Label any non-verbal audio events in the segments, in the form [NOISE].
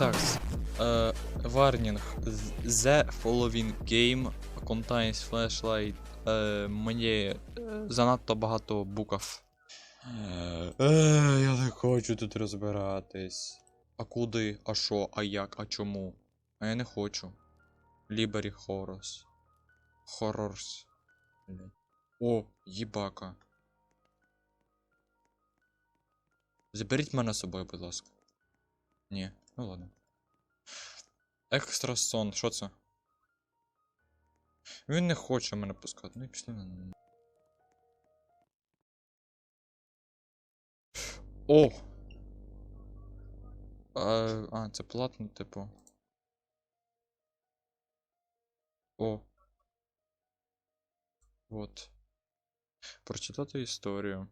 Так. Uh, warning. The following game contains flashlight. Е, мені е, занадто багато букв. Е, я не хочу тут розбиратись. А куди? А що? А як? А чому? А я не хочу. Лібері Хорос. Хорорс. О, їбака. Заберіть мене з собою, будь ласка. Ні, ну ладно. Екстрасон, що це? Він не хоче мене пускати. Ну і пішли на. О! А, а, це платно, типу. О. Вот. Прочитати історію.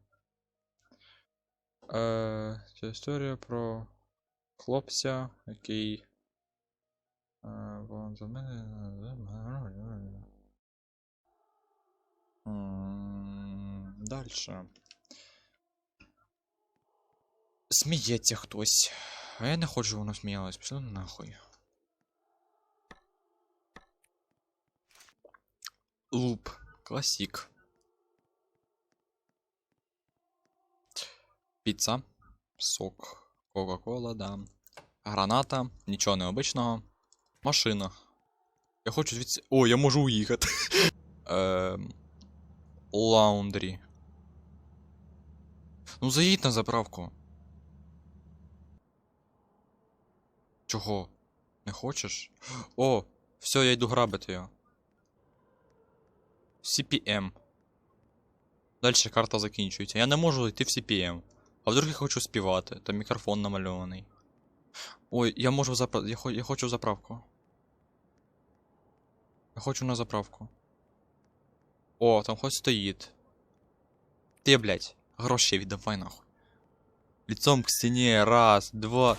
Е, це історія про хлопця, який. Е, вон за мене. Дальше. Сміється хтось. А я не хочу, щоб воно сміялось. Пішли нахуй. Луп. Класік. Піца. Сок. Кока-кола, да. Граната. Нічого необичного. Машина. Я хочу звідси. О, я можу уїхати. [LAUGHS] Ем. Лаундрі. Ну заїдь на заправку. Чого? Не хочеш? О, все, я йду грабити його. CPM. Дальше карта закінчується. Я не можу йти в CPM. А вдруг я хочу співати, там мікрофон намальований. Ой, я можу запра... я, хо... я хочу заправку. Я хочу на заправку. О, там хоч стоїть. Ти, блядь, гроші віддавай нахуй. Лицом к стене, раз, два.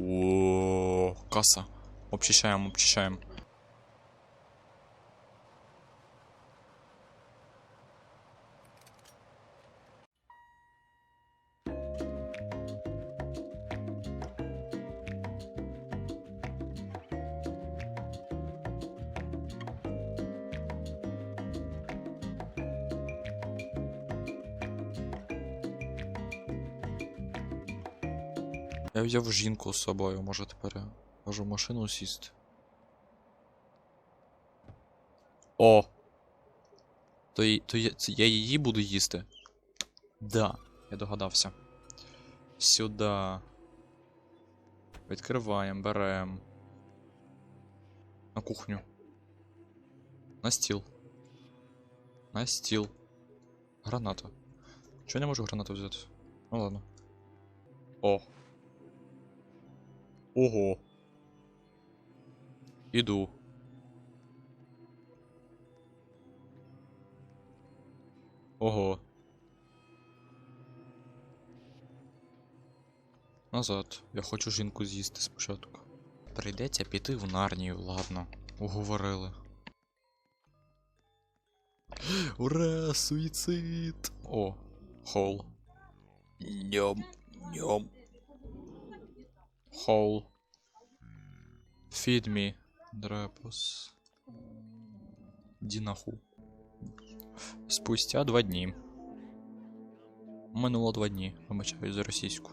О, касса. Обчищаем, обчищаем. Я взяв жінку з собою, може тепер можу в машину сісти. О! То, то я, це я її буду їсти? Да, я догадався. Сюди. Відкриваємо, беремо. На кухню. На стіл. На стіл. Граната. Чого я не можу гранату взяти? Ну ладно. О. Ого. Іду. Ого. Назад. Я хочу жінку з'їсти спочатку. Прийдеться піти в нарнію, ладно. Уговорили. Ура, суїцид! О, хол. Ньом, ньом. Hole. Feed me, Дрепус. Дінаху. Спустя два дні. Минуло два дні, вибачаю за російську.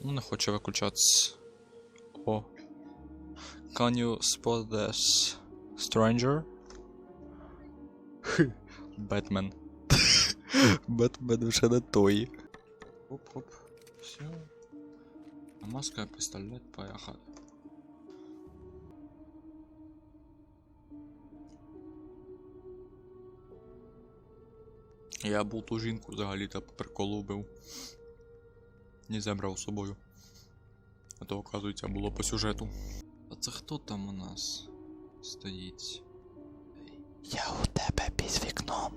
Ну, не хоче виключатися. О. Can you spot this? Stranger? Бетмен. Бетмен вже не той. Оп-оп. Все. А маска, пістолет, поїхали. Я був ту жінку взагалі-то по приколу вбив. Не забрав з собою. А то, оказується, було по сюжету. А це хто там у нас стоїть? Я у тебе під вікном.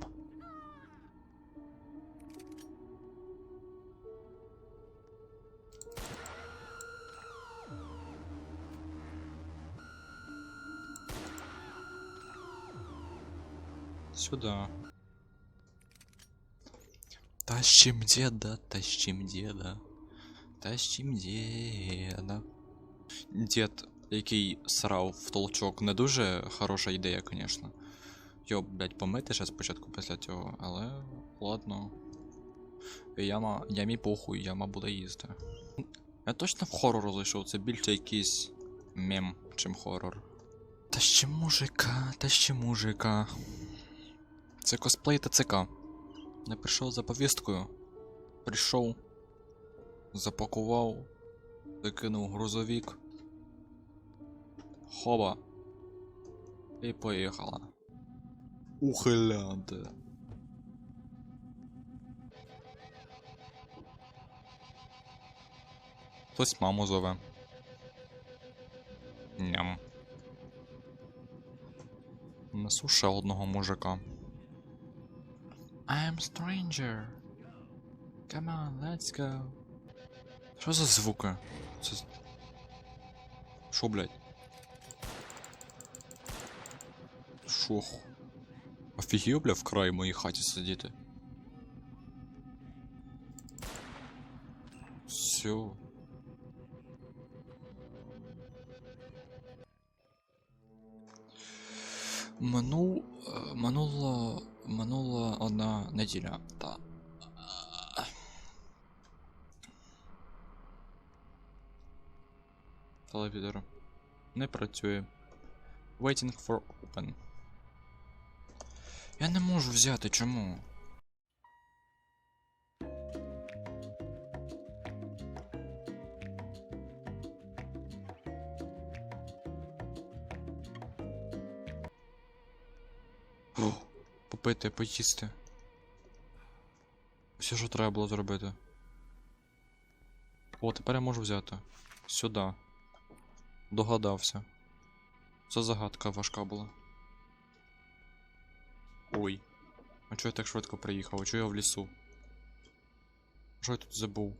Сюда. Тащим деда, тащим деда. Тащим деда. Дід, який срав в толчок, не дуже хороша ідея, звісно. Його, блядь, помити ще спочатку після цього, але ладно. Яма, ямі похуй, яма буде їсти. Я точно в хорор зайшов, це більше якийсь мем, чим хорор. Та ще мужика, та ще мужика. Це косплей ТЦК. Не прийшов за повісткою. Прийшов, запакував, закинув грузовик. Хоба. І поїхала. Ухилянти. Хтось маму зове. Ням. Несу ще одного мужика. I am stranger. Come on, let's go. Що за звуки? Це... Шо, блядь? Шо? ху- Офігів, бля, в край моїй хаті сидіти. Все. Минул, Минуло. минула, минула одна неділя, та. Телевізор. Не працює. Waiting for open. Я не можу взяти, чому? Попити, поїсти. Все, що треба було зробити. О, тепер я можу взяти. Сюди. Догадався. Це загадка важка була. Ой. А чого я так швидко приїхав? А чого я в лісу? Що я тут забув?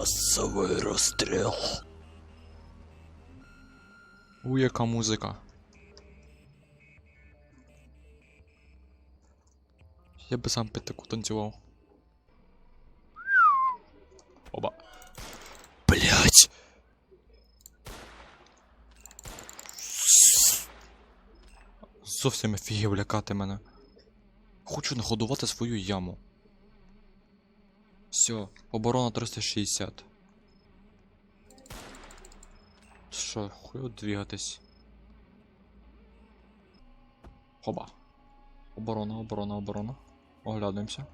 Массовий розстріл. У, яка музика. Я би сам під таку танцював. Оба. Блять. Зовсім офігів лякати мене. Хочу нагодувати свою яму. Все, оборона 360. Що, хуй двигатись. Хоба. Оборона, оборона, оборона. Оглядуємося.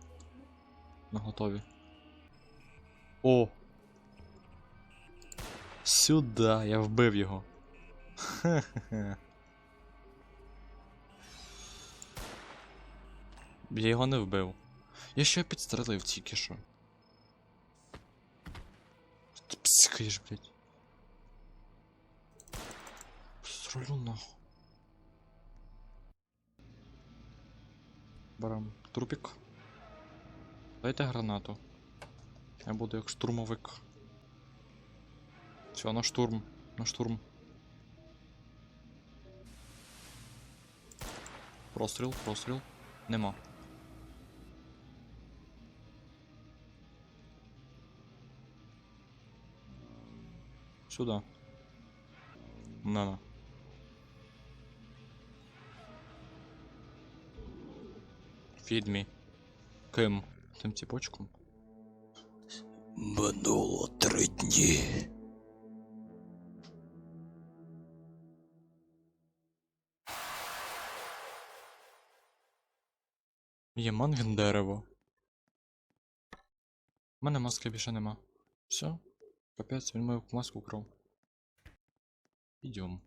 На готові. О! Сюда, я вбив його. Хе-хе-хе. [LAUGHS] Я його не вбив. Я ще підстрелив тільки що. Псикаєш, блядь. Стрелю нахуй. Берем трупик. Дайте гранату. Я буду як штурмовик. Все, на штурм. На штурм. Простріл, простріл. Нема. Сюда. На-на. Feed me. Ким? Тим ціпочком? Минуло три дні. Є мангін дерево. У мене маски більше нема. Все. Капець, він мою маску украв. Ідем.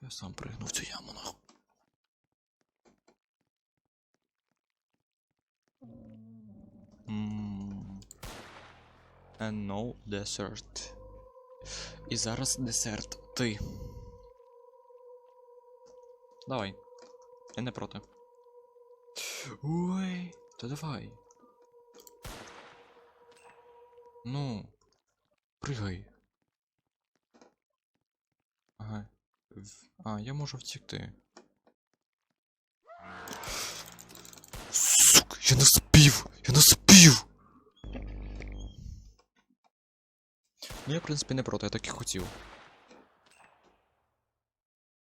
Я сам пригну в цю яму нахуй. М. And no dessert. І зараз десерт. Ти. Давай. Я не проти. Ой, та давай. Ну. Пригай. Ага. А, я можу втікти. Сука, я не спів! Я не спів! Ну я, в принципі, не проти, я так і хотів.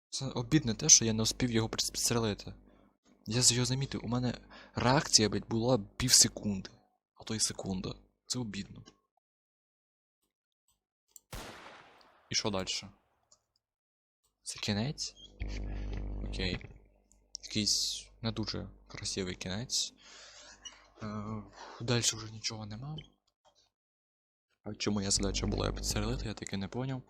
Це обідне те, що я не успів його підстрелити. Я його замітив, у мене реакція, блядь, була пів секунди. А то й секунда. Це обідно. І що далі? Це кінець? Окей. Якийсь не дуже красивий кінець. Е, далі вже нічого нема. А чому моя задача була його підстрелити, я таки не поняв.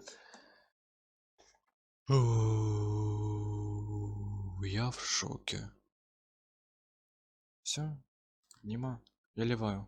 Я в шоке. Все, нема. Я ливаю.